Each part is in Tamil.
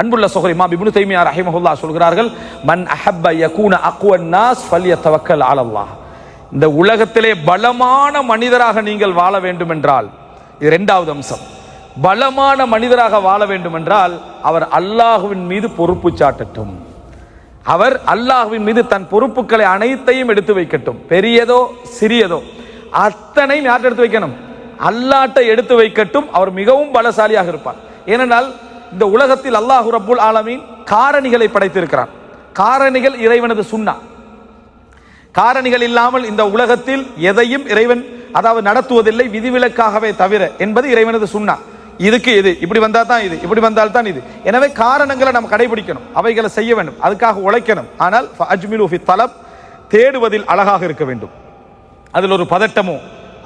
அன்புள்ள சகோதரி மா இப்னு தைமியா ரஹிமஹுல்லா சொல்கிறார்கள் மன் அஹப்ப யகூன அக்வன் நாஸ் ஃபல்யத்தவக்கல் அலல்லாஹ் இந்த உலகத்திலே பலமான மனிதராக நீங்கள் வாழ வேண்டும் என்றால் இது ரெண்டாவது அம்சம். பலமான மனிதராக வாழ வேண்டும் என்றால் அவர் அல்லாஹுவின் மீது பொறுப்பு சாட்டட்டும். அவர் அல்லாஹுவின் மீது தன் பொறுப்புகளை அனைத்தையும் எடுத்து வைக்கட்டும். பெரியதோ சிறியதோ அத்தனையும் யார்கிட்ட எடுத்து வைக்கணும்? அல்லாட்ட எடுத்து வைக்கட்டும். அவர் மிகவும் பலசாலியாக இருப்பார். ஏனென்றால் இந்த உலகத்தில் அல்லாஹு ரப்புல் ஆலமீன் காரணிகளை படைத்திருக்கிறான். காரணிகள் இறைவனது சுண்ணா. காரணிகள் இல்லாமல் இந்த உலகத்தில் எதையும் இறைவன் அதாவது நடத்துவதில்லை விதிவிலக்காகவே தவிர என்பது இறைவனது சுண்ணா. இதுக்கு இது இப்படி வந்தா தான் இது இப்படி வந்தால் தான் இது. எனவே காரணங்களை நம்ம கடைபிடிக்கணும் அவைகளை செய்ய வேண்டும் அதுக்காக உழைக்கணும். ஆனால் அஜ்மிலு ஃபி தலப் தேடுவதில் அழகாக இருக்க வேண்டும். அதில் ஒரு பதட்டமோ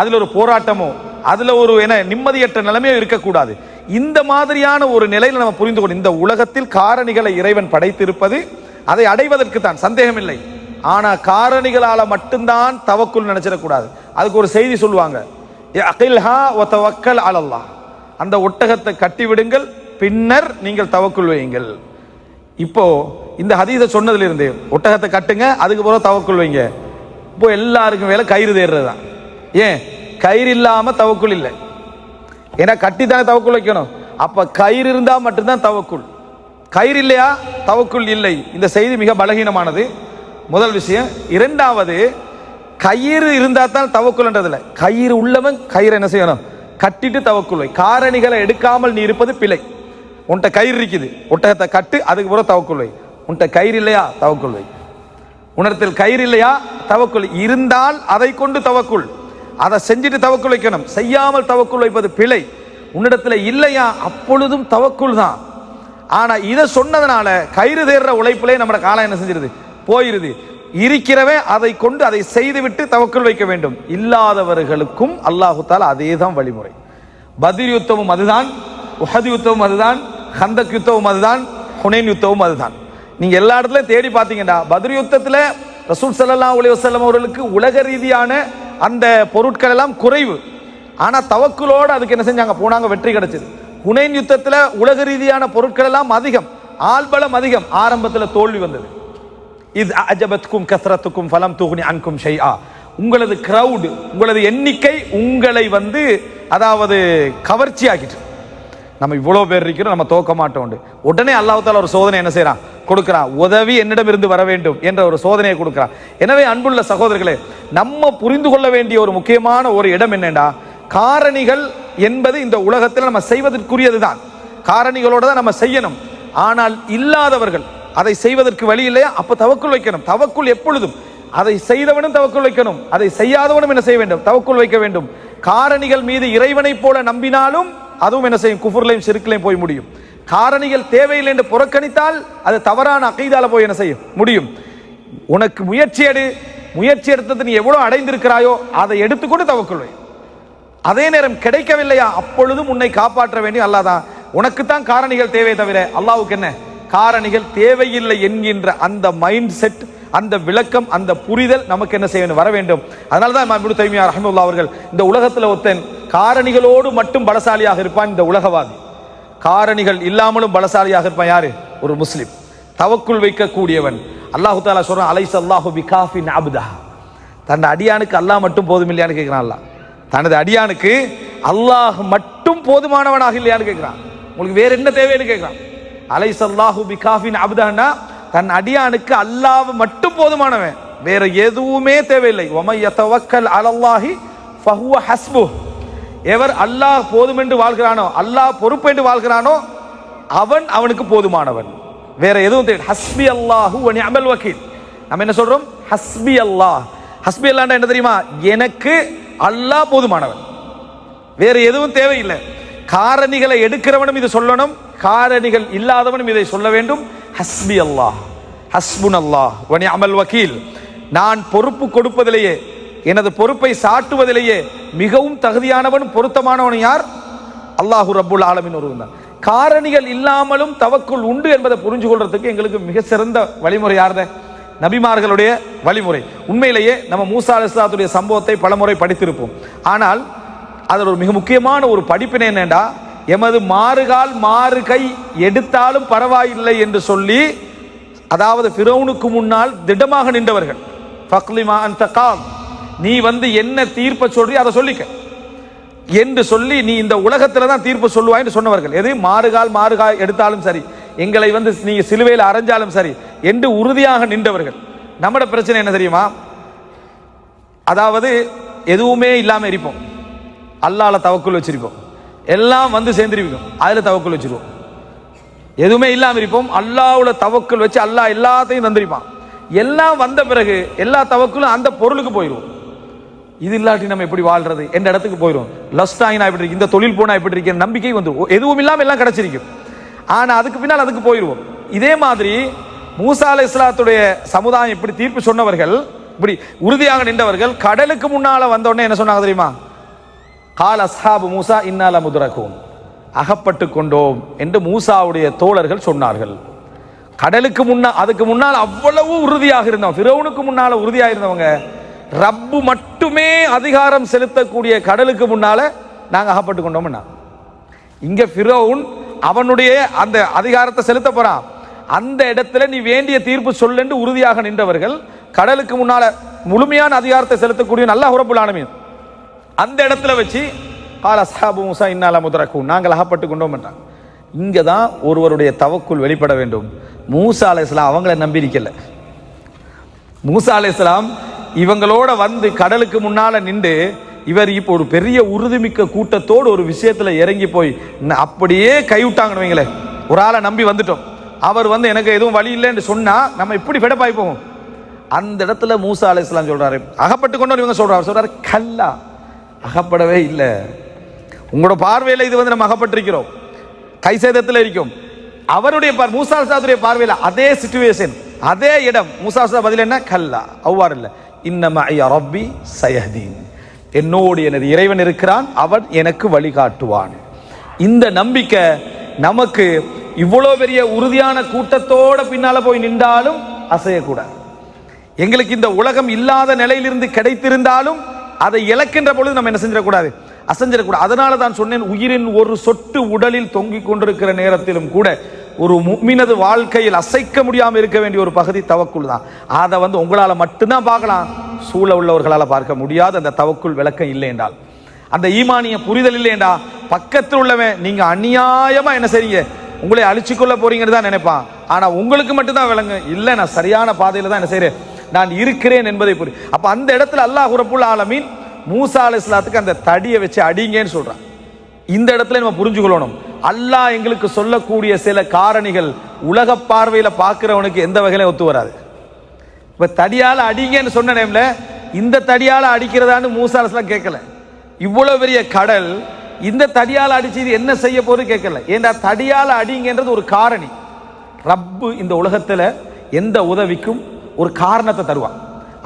அதில் ஒரு போராட்டமோ அதுல ஒரு என நிம்மதியற்ற நிலைமையோ இருக்கக்கூடாது. இந்த மாதிரியான ஒரு நிலையில் நம்ம புரிந்து கொண்டு இந்த உலகத்தில் காரணிகளை இறைவன் படைத்திருப்பது அதை அடைவதற்கு தான் சந்தேகமில்லை. ஆனால் ஆனா காரணிகளால மட்டும்தான் தவக்குள் நினைச்சிடக்கூடாது. அதுக்கு ஒரு செய்தி சொல்லுவாங்க. அகில்ஹா ஒ தவக்கல் அந்த ஒட்டகத்தை கட்டி விடுங்கள் பின்னர் நீங்கள் தவக்குள் வையுங்கள். இப்போ இந்த ஹதீஸை சொன்னதுல இருந்து ஒட்டகத்தை கட்டுங்க அதுக்கு பிறகு தவக்குள் வைங்க. இப்போ எல்லாருக்கும் வேலை கயிறு தேடுறது தான் ஏன்? கயிறு இல்லாம தவக்குள் இல்லை. ஏன்னா கட்டி தானே தவக்குள் வைக்கணும். அப்போ கயிறு இருந்தால் மட்டும்தான் தவக்குள். கயிறு இல்லையா? தவக்குள் இல்லை. இந்த செய்தி மிக பலகீனமானது. முதல் விஷயம். இரண்டாவது கயிறு இருந்தால் தான் தவக்குள்ன்றதில்ல கயிறு உள்ளவன் கயிறு என்ன செய்யணும்? கட்டிட்டு தவக்குள் வை. காரணிகளை எடுக்காமல் நீ இருப்பது பிழை. உன்கிட்ட கயிறு இருக்குது. ஒட்டகத்தை கட்டு அதுக்கு பிறகு தவக்குள் வை. உன்கிட்ட கயிறு இல்லையா? தவக்குள் வை. உணர்த்தில் கயிறு இல்லையா? தவக்குள். இருந்தால் அதை கொண்டு தவக்குள். அதை செஞ்சுட்டு தவக்குள் வைக்கணும். செய்யாமல் தவக்குள் வைப்பது பிழை. உன்னிடத்தில் இல்லையா? அப்பொழுதும் தவக்குள் தான். ஆனால் இதை சொன்னதுனால கயிறு தேர்ற உழைப்பிலே நம்ம காலம் என்ன செஞ்சிருது? போயிருது. இருக்கிறவன் அதை கொண்டு அதை செய்துவிட்டு தவக்குள் வைக்க வேண்டும். இல்லாதவர்களுக்கும் அல்லாஹு அதே தான் வழிமுறை. பதிர் யுத்தமும் அதுதான். உஹது யுத்தமும் அதுதான். ஹந்தக் யுத்தமும் அதுதான். ஹுனேன் யுத்தமும் அதுதான். நீங்கள் எல்லா இடத்துலையும் தேடி பார்த்தீங்கன்னா பதிர் யுத்தத்தில் ரசூல் ஸல்லல்லாஹு உலக வஸல்லம் அவர்களுக்கு உலக ரீதியான அந்த பொருட்கள் எல்லாம் குறைவு. ஆனால் தவக்குலோடு அதுக்கு என்ன செஞ்சாங்க? போனாங்க வெற்றி கிடைச்சது. குனைன் யுத்தத்தில் உலக ரீதியான பொருட்கள் எல்லாம் அதிகம். ஆள்பலம் அதிகம். ஆரம்பத்தில் தோல்வி வந்தது. இது அஜபத்துக்கும் கஸ்ரத்துக்கும் ஃபலம் தூகுனி அன்கும் ஷெய்ஆ உங்களது க்ரௌடு உங்களது எண்ணிக்கை உங்களை வந்து அதாவது கவர்ச்சி ஆக்கிட்டு நம்ம இவ்வளோ பேர் இருக்கிறோம் நம்ம தோக்க மாட்டோம் உடனே அல்லாஹ்தால் ஒரு சோதனை என்ன செய்கிறான் கொடுக்கிறான். உதவி என்னிடமிருந்து வர வேண்டும் என்ற ஒரு சோதனையை கொடுக்கிறான். எனவே அன்புள்ள சகோதரர்களே நம்ம புரிந்து கொள்ள வேண்டிய ஒரு முக்கியமான ஒரு இடம் என்னென்னா காரணிகள் என்பது இந்த உலகத்தில் நம்ம செய்வதற்குரியது தான் காரணிகளோடு தான் நம்ம செய்யணும். ஆனால் இல்லாதவர்கள் அதை செய்வதற்கு வழி இல்லையா? அப்போ தவக்குள் வைக்கணும். தவக்குள் எப்பொழுதும் அதை செய்தவனும் தவக்குள் வைக்கணும். அதை செய்யாதவனும் என்ன செய்ய வேண்டும்? தவக்குள் வைக்க வேண்டும். காரணிகள் மீது இறைவனைப் போல நம்பினாலும் அதுவும் என்ன செய்யும்? குஃபுர்லையும் செருக்கிலையும் போய் முடியும். காரணிகள் தேவையில்லை என்று புறக்கணித்தால் அது தவறான அகைதால போய் என்ன செய்யும்? முடியும். உனக்கு முயற்சி எடு. முயற்சி எடுத்தது நீ எவ்வளோ அடைந்திருக்கிறாயோ அதை எடுத்துக்கொண்டு தவக்குள் அதே நேரம் கிடைக்கவில்லையா? அப்பொழுதும் உன்னை காப்பாற்ற வேண்டிய அல்லாதான் உனக்கு தான் காரணிகள் தேவை தவிர அல்லாவுக்கு என்ன? காரணிகள் தேவையில்லை என்கின்ற அந்த மைண்ட் செட் அந்த விளக்கம் அந்த புரிதல் நமக்கு என்ன செய்ய வர வேண்டும். அதனால தான் இமாம் இப்னு தைமியா அவர்கள் இந்த உலகத்தில் ஒருத்தன் காரணிகளோடு மட்டும் பலசாலியாக இருப்பான் இந்த உலகவாதி. காரணிகள் இல்லாமலும் பலசாலியாக இருப்பான் யாரு? ஒரு முஸ்லீம். தவக்குள் வைக்கக்கூடியவன். அல்லாஹு தாலா சொல்றான் அலைஸ் அல்லாஹு பிகாஃபின் அப்தா தன் அடியானுக்கு அல்லாஹ் மட்டும் போதும் இல்லையான்னு கேட்கிறான் அல்லாஹ். தனது அடியானுக்கு அல்லாஹ் மட்டும் போதுமானவனாக இல்லையான்னு கேட்கிறான் உங்களுக்கு வேற என்ன தேவைன்னு கேட்கிறான் அலைஸ் அல்லாஹு பிகாஃபின் அப்தான்னா தன் அடியானுக்கு அல்லாஹ் மட்டும் போதுமானவன். வேற எதுவுமே தேவையில்லை. ஒமை அலல்லாஹி ஃபஹுவ ஹஸ்புஹ். எவர் அல்லாஹ் போதும் என்று வாழ்கிறானோ அல்லாஹ் பொறுப்பு என்று வாழ்கிறானோ அவன் அவனுக்கு போதுமானவன். வேற எதுவும் தேவை ஹஸ்பி அல்லாஹு வ வக்கீல். நம்ம என்ன சொல்றோம்? ஹஸ்பி அல்லாஹ். ஹஸ்பி அல்லாண்டா என்ன தெரியுமா? எனக்கு அல்லாஹ் போதுமானவன். வேற எதுவும் தேவையில்லை. காரணிகளை எடுக்கிறவனும் இதை சொல்லணும் காரணிகள் இல்லாதவனும் இதை சொல்ல வேண்டும். ஹஸ்பி அல்லாஹ். ஹஸ்புன் அல்லாஹ் அமல் வக்கீல். நான் பொறுப்பு கொடுப்பதிலேயே எனது பொறுப்பை சாட்டுவதிலேயே மிகவும் தகுதியானவன் பொருத்தமானவன் யார்? அல்லாஹு ரப்புல் ஆலமின் ஒருவன் தான் காரணிகள் இல்லாமலும் தவக்குள் உண்டு என்பதை புரிஞ்சு கொள்றதுக்கு எங்களுக்கு மிக சிறந்த வழிமுறை யார்த? நபிமார்களுடைய வழிமுறை. உண்மையிலேயே நம்ம மூசா அலிஸ்லாத்துடைய சம்பவத்தை பலமுறை படித்திருப்போம். ஆனால் அதில் ஒரு மிக முக்கியமான ஒரு படிப்பினை என்னண்டா எமது மாறுகால் மாறு கை எடுத்தாலும் பரவாயில்லை என்று சொல்லி அதாவது ஃபிரௌனுக்கு முன்னால் திடமாக நின்றவர்கள். ஃபக்லிமா அந்த காம் நீ வந்து என்ன தீர்ப்பை சொல்றி அதை சொல்லிக்க. என்று சொல்லி நீ இந்த உலகத்துல தான் தீர்ப்பு சொல்லுவாய்ன்னு சொன்னவர்கள். எது? மாறுகால் மாறுகால் எடுத்தாலும் சரி. எங்களை வந்து நீங்க சிலுவையில் அரைஞ்சாலும் சரி. என்று உறுதியாக நின்றவர்கள். நம்மட பிரச்சனை என்ன தெரியுமா? அதாவது எதுவுமே இல்லாம இருப்போம். அல்லால தவக்குள் வச்சிருப்போம். எல்லாம் வந்து சேர்ந்திருப்போம் அதுல தவக்குள் வச்சிருவோம். எதுவுமே இல்லாம இருப்போம். அல்லாவுல தவக்குள் வச்சு அல்லாஹ் எல்லாத்தையும் தந்திருப்பான். எல்லாம் வந்த பிறகு எல்லா தவக்குலும் அந்த பொருளுக்கு போயிடுவோம் இது இல்லாட்டி நம்ம எப்படி வாழ்றது? எந்த இடத்துக்கு போயிடும் லஸ்ட் ஆகி நான் இருக்கு? இந்த தொழில் போனா எப்படி இருக்கேன் நம்பிக்கை வந்துடும் எதுவும் இல்லாமல் எல்லாம் கிடைச்சிருக்கும் ஆனால் அதுக்கு பின்னால் அதுக்கு போயிடுவோம் இதே மாதிரி மூசா அலை இஸ்லாத்துடைய சமுதாயம் இப்படி தீர்ப்பு சொன்னவர்கள் இப்படி உறுதியாக நின்றவர்கள் கடலுக்கு முன்னால வந்தோடனே என்ன சொன்னாங்க தெரியுமா? கால் அஸ்ஹாபு மூசா இன்னால முதுரக்கும் அகப்பட்டு கொண்டோம் என்று மூசாவுடைய தோழர்கள் சொன்னார்கள். கடலுக்கு முன்னால் அதுக்கு முன்னால் அவ்வளவு உறுதியாக இருந்தவங்க ஃபிரௌனுக்கு முன்னால உறுதியாக இருந்தவங்க ரப்பு மட்டும் மட்டுமே அதிகாரம் செலுத்தக்கூடிய கடலுக்கு முன்னால நாங்க அகப்பட்டு கொண்டோம்னா. இங்க ஃபிரோன் அவனுடைய அந்த அதிகாரத்தை செலுத்த போறான். அந்த இடத்துல நீ வேண்டிய தீர்ப்பு சொல்லென்று உறுதியாக நின்றவர்கள் கடலுக்கு முன்னால முழுமையான அதிகாரத்தை செலுத்தக்கூடிய நல்ல உறப்புலானமே அந்த இடத்துல வச்சு கால அஸ்ஹாபு முசா இன்னால முதரக்கும் நாங்கள் அகப்பட்டு கொண்டோம் என்றாங்க இங்கே தான் ஒருவருடைய தவக்குள் வெளிப்பட வேண்டும். மூசா அலைஹிஸ்ஸலாம் அவங்கள நம்பி இருக்கல மூசா அலைஹிஸ்ஸலாம் இவங்களோட வந்து கடலுக்கு முன்னால் நின்று இவர் இப்போ ஒரு பெரிய உறுதிமிக்க கூட்டத்தோடு ஒரு விஷயத்தில் இறங்கி போய் அப்படியே கைவிட்டாங்கன்னு வைங்களேன் ஒரு ஆளை நம்பி வந்துட்டோம். அவர் வந்து எனக்கு எதுவும் வழி இல்லைன்னு சொன்னால் நம்ம இப்படி ஃபெடப்பாய் போவோம். அந்த இடத்துல மூசா அலைஹிஸ்ஸலாம் சொல்கிறாரு அகப்பட்டு கொண்டு இவங்க சொல்கிறார் சொல்கிறார் கல்லா அகப்படவே இல்லை. உங்களோட பார்வையில் இது வந்து நம்ம அகப்பட்டிருக்கிறோம். கை சேதத்தில் இருக்கும். அவருடைய பார் மூசா சாதுடைய பார்வையில் அதே சுச்சுவேஷன் அதே இடம். மூசா சா பதில் என்ன? கல்லா அவ்வாறு இல்லை. இன்னம ரப்பி சயதீன் என்னோடு எனது இறைவன் இருக்கிறான் அவன் எனக்கு வழிகாட்டுவான் இந்த நம்பிக்கை நமக்கு இவ்வளோ பெரிய உறுதியான கூட்டத்தோட பின்னால போய் நின்றாலும் அசையக்கூடாது. எங்களுக்கு இந்த உலகம் இல்லாத நிலையிலிருந்து கிடைத்திருந்தாலும் அதை இழக்கின்ற பொழுது நம்ம என்ன செஞ்சிடக்கூடாது? அசைஞ்சிடக்கூடாது. அதனால தான் சொன்னேன் உயிரின் ஒரு சொட்டு உடலில் தொங்கிக் கொண்டிருக்கிற நேரத்திலும் கூட ஒரு முக்மினது வாழ்க்கையில் அசைக்க முடியாமல் இருக்க வேண்டிய ஒரு பகுதி தவக்குள் தான். அதை வந்து உங்களால் மட்டும்தான் பார்க்கலாம். சூழ உள்ளவர்களால் பார்க்க முடியாத அந்த தவக்குள் விளக்கம் இல்லை என்றால் அந்த ஈமானிய புரிதல் இல்லையேண்டா பக்கத்தில் உள்ளவன் நீங்க அநியாயமா என்ன செய்றீங்க? உங்களை அழிச்சுக்கொள்ள போறீங்கன்னு தான் நினைப்பான். ஆனா உங்களுக்கு மட்டும்தான் விளங்கு இல்லை நான் சரியான பாதையில தான் என்ன செய்கிறேன் நான் இருக்கிறேன் என்பதை புரி. அப்ப அந்த இடத்துல அல்லாஹ் ரப்புல் ஆலமீன் மூசா அலைஹிஸ்ஸலாத்துக்கு அந்த தடியை வச்சு அடிங்கன்னு சொல்றான். இந்த இடத்துல நம்ம புரிஞ்சுக்கொள்ளணும். அல்லாஹ் எங்களுக்கு சொல்லக்கூடிய சில காரணிகள் உலக பார்வையில் பார்க்குறவனுக்கு எந்த வகையிலும் ஒத்து வராது. இப்போ தடியால் அடிங்கன்னு சொன்ன டைம்ல இந்த தடியால் அடிக்கிறதான்னு மூசாலஸ்லாம் கேட்கல. இவ்வளோ பெரிய கடல் இந்த தடியால் அடிச்சு இது என்ன செய்ய போகுது கேட்கல. ஏண்டா தடியால் அடிங்கன்றது ஒரு காரணி. ரப்பு இந்த உலகத்தில் எந்த உதவிக்கும் ஒரு காரணத்தை தருவான்.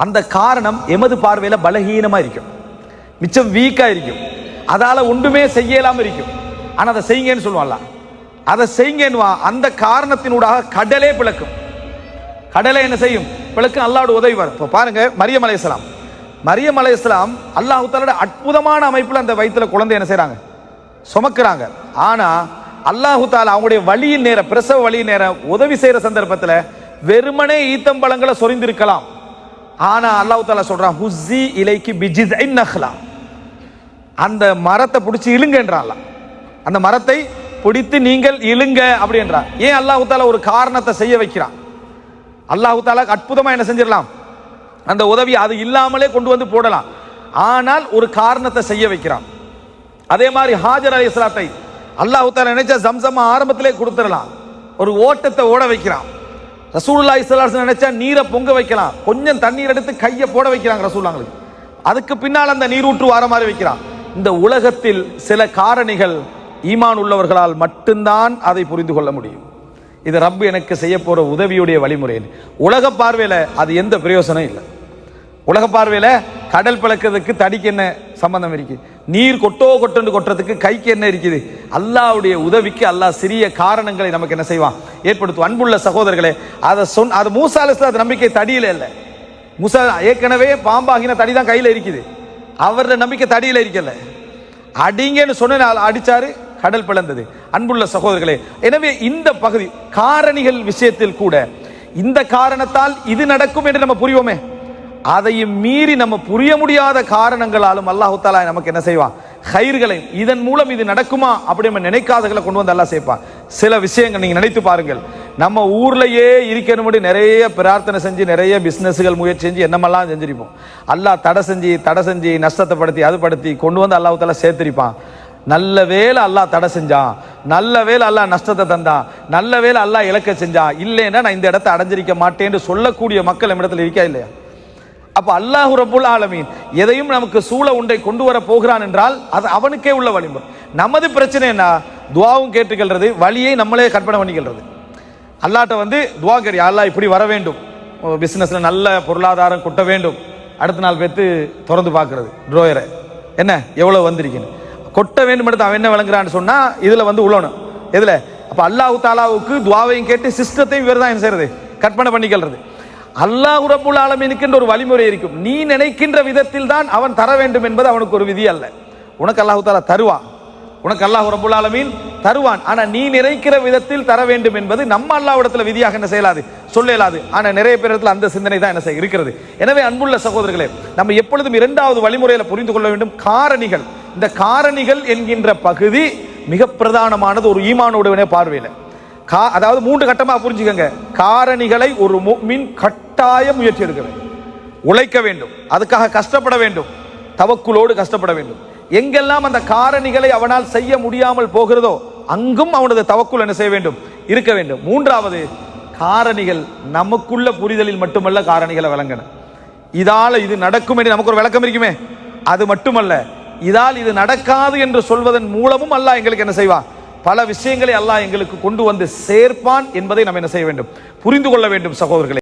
அந்த காரணம் எமது பார்வையில் பலகீனமாக இருக்கும். மிச்சம் வீக்காக இருக்கும். அதால ஒன்றுமே செய்யலாம இருக்கும். ஆனா அதை செய்யுங்கன்னு சொல்லுவான்ல. அதை செய்யுங்கன்னு அந்த காரணத்தினூடாக கடலே பிளக்கும். கடலை என்ன செய்யும்? பிளக்கும் அல்லாவோட உதவி வரும். இப்போ பாருங்க மரியம் அலைஹிஸ்ஸலாம் மரியம் அலைஹிஸ்ஸலாம் அல்லாஹ் தாலோட அற்புதமான அமைப்பில் அந்த வயிற்றில் குழந்தை என்ன செய்கிறாங்க சுமக்கிறாங்க. ஆனா அல்லாஹு தாலா அவங்களுடைய வழியின் நேரம் பிரசவ வழியின் நேரம் உதவி செய்யற சந்தர்ப்பத்தில் வெறுமனே ஈத்தம்பழங்களை சொரிந்திருக்கலாம். ஆனா அல்லாஹு தாலா சொல்றான் ஹுஸ்ஸி இலைக்கு பிஜித் நஹ்லா. அந்த மரத்தை பிடிச்சி இழுங்கன்றான் அந்த மரத்தை பிடித்து நீங்கள் இழுங்க அப்படின்றான் ஏன் அல்லாஹு தாலா ஒரு காரணத்தை செய்ய வைக்கிறான்? அல்லாஹு தாலா அற்புதமாக என்ன செஞ்சிடலாம்? அந்த உதவி அது இல்லாமலே கொண்டு வந்து போடலாம். ஆனால் ஒரு காரணத்தை செய்ய வைக்கிறான். அதே மாதிரி ஹாஜர் அலி இஸ்லாத்தை அல்லாஹு தாலா நினைச்சா ஜம்சம் ஆரம்பத்திலே கொடுத்துடலாம். ஒரு ஓட்டத்தை ஓட வைக்கிறான். ரசூல்லா ஸல்லல்லாஹு நினைச்சா நீரை பொங்க வைக்கலாம். கொஞ்சம் தண்ணீர் எடுத்து கையை போட வைக்கிறாங்க ரசூல்லாங்களுக்கு அதுக்கு பின்னால் அந்த நீரூற்று வர மாதிரி வைக்கிறான். இந்த உலகத்தில் சில காரணிகள் ஈமான் உள்ளவர்களால் மட்டும்தான் அதை புரிந்து கொள்ள முடியும். இது ரப்பு எனக்கு செய்ய போகிற உதவியுடைய வழிமுறை உலக பார்வையில் அது எந்த பிரயோசனம் இல்லை. உலக பார்வையில் கடல் பிளக்கிறதுக்கு தடிக்கு என்ன சம்பந்தம் இருக்குது நீர் கொட்டோ கொட்டுண்டு கொட்டுறதுக்கு கைக்கு என்ன இருக்குது? அல்லாவுடைய உதவிக்கு அல்லாஹ் சிறிய காரணங்களை நமக்கு என்ன செய்வான்? ஏற்படுத்தும் அன்புள்ள சகோதரர்களே அதை சொன் அது மூசாலத்தில் அது நம்பிக்கை தடியில இல்லை. மூசா ஏற்கனவே பாம்பாகின தடி தான் கையில் இருக்குது. அவருடைய நம்பிக்கை தடியில் இருக்கல. அடிங்கன்னு சொன்ன அடிச்சாரு கடல் பிளந்தது. அன்புள்ள சகோதரர்களே எனவே இந்த பகுதி காரணிகள் விஷயத்தில் கூட இந்த காரணத்தால் இது நடக்கும் என்று நம்ம புரிவோமே. அதையும் மீறி நம்ம புரிய முடியாத காரணங்களாலும் அல்லாஹு தாலா நமக்கு என்ன செய்வான் கயிர்களை இதன் மூலம் இது நடக்குமா அப்படி நம்ம நினைக்காதகளை கொண்டு வந்து அல்லா சேர்ப்பான் சில விஷயங்கள் நீங்கள் நினைத்து பாருங்கள். நம்ம ஊர்லயே இருக்கணும்படி நிறைய பிரார்த்தனை செஞ்சு நிறைய பிஸ்னஸ்கள் முயற்சி செஞ்சு என்னமெல்லாம் செஞ்சிருப்போம். அல்லாஹ் தடை செஞ்சு தடை செஞ்சு நஷ்டத்தை படுத்தி அது படுத்தி கொண்டு வந்து அல்லாஹ் சேர்த்திருப்பான். நல்ல வேலை அல்லாஹ் தடை செஞ்சான். நல்ல வேலை அல்லாஹ் நஷ்டத்தை தந்தான். நல்ல வேலை அல்லாஹ் இழக்க செஞ்சான். இல்லைன்னா நான் இந்த இடத்த அடைஞ்சிருக்க மாட்டேன்னு சொல்லக்கூடிய மக்கள் நம்மிடத்தில் இருக்கா இல்லையா? அப்போ அல்லாஹு ரபுல் ஆலமீன் எதையும் நமக்கு சூழ உண்டை கொண்டு வர போகிறான் என்றால் அது அவனுக்கே உள்ள வழிமுறை நமது பிரச்சனை என்ன? துவாவும் கேட்டுக்கொள்றது வழியை நம்மளே கற்பனை பண்ணிக்கிறது அல்லாட்ட வந்து துவா கேரி அல்லாஹ் இப்படி வர வேண்டும். பிஸ்னஸில் நல்ல பொருளாதாரம் கொட்ட வேண்டும். அடுத்த நாள் பேத்து திறந்து பார்க்குறது ட்ரோயரை என்ன? எவ்வளோ வந்திருக்குன்னு. கொட்ட வேண்டும் எடுத்து அவன் என்ன விளங்குறான்னு சொன்னால் இதில் வந்து உழணும் இதில் அப்போ அல்லாஹு தாலாவுக்கு துவாவையும் கேட்டு சிஸ்டத்தையும் இவர் தான் என்ன செய்யறது? கற்பனை பண்ணிக்கிறது அல்லாஹ் ரப்புல் ஆலமீனுக்குன்ற ஒரு வழிமுறை இருக்கும். நீ நினைக்கின்ற விதத்தில் தான் அவன் தர வேண்டும் என்பது அவனுக்கு ஒரு விதி அல்ல. உனக்கு அல்லாஹு தாலா தருவான். உனக்கு அல்லாஹ் ரப்புல் ஆலமீன் தருவான். ஆனா நீ நினைக்கிற விதத்தில் தர வேண்டும் என்பது நம்ம அல்லாவிடத்தில் விதியாக என்ன செய்யலாது? சொல்ல இயலாது ஆனா நிறைய பேரத்தில் அந்த சிந்தனை தான் என்ன செய்ய இருக்கிறது. எனவே அன்புள்ள சகோதரர்களே நம்ம எப்பொழுதும் இரண்டாவது வழிமுறையில புரிந்து கொள்ள வேண்டும். காரணிகள். இந்த காரணிகள் என்கின்ற பகுதி மிக பிரதானமானது ஒரு ஈமானுடைய பார்வையில். கா அதாவது மூன்று கட்டமாக புரிஞ்சுக்கங்க. காரணிகளை ஒரு மின் கட்டாய முயற்சி எடுக்க வேண்டும். உழைக்க வேண்டும். அதுக்காக கஷ்டப்பட வேண்டும். தவக்குலோடு கஷ்டப்பட வேண்டும். எங்கெல்லாம் அந்த காரணிகளை அவனால் செய்ய முடியாமல் போகிறதோ அங்கும் அவனது தவக்குள் என்ன செய்ய வேண்டும்? இருக்க வேண்டும். மூன்றாவது காரணிகள் நமக்குள்ள புரிதலில் மட்டுமல்ல காரணிகளை விளங்கணும் இதால இது நடக்கும் என்று நமக்கு ஒரு விளக்கம் இருக்குமே? அது மட்டுமல்ல இதால் இது நடக்காது என்று சொல்வதன் மூலமும் அல்லாஹ் எங்களுக்கு என்ன செய்வான்? பல விஷயங்களை அல்லாஹ் எங்களுக்கு கொண்டு வந்து சேர்ப்பான் என்பதை நாம் என்ன செய்ய வேண்டும்? புரிந்து கொள்ள வேண்டும் சகோதரர்களே.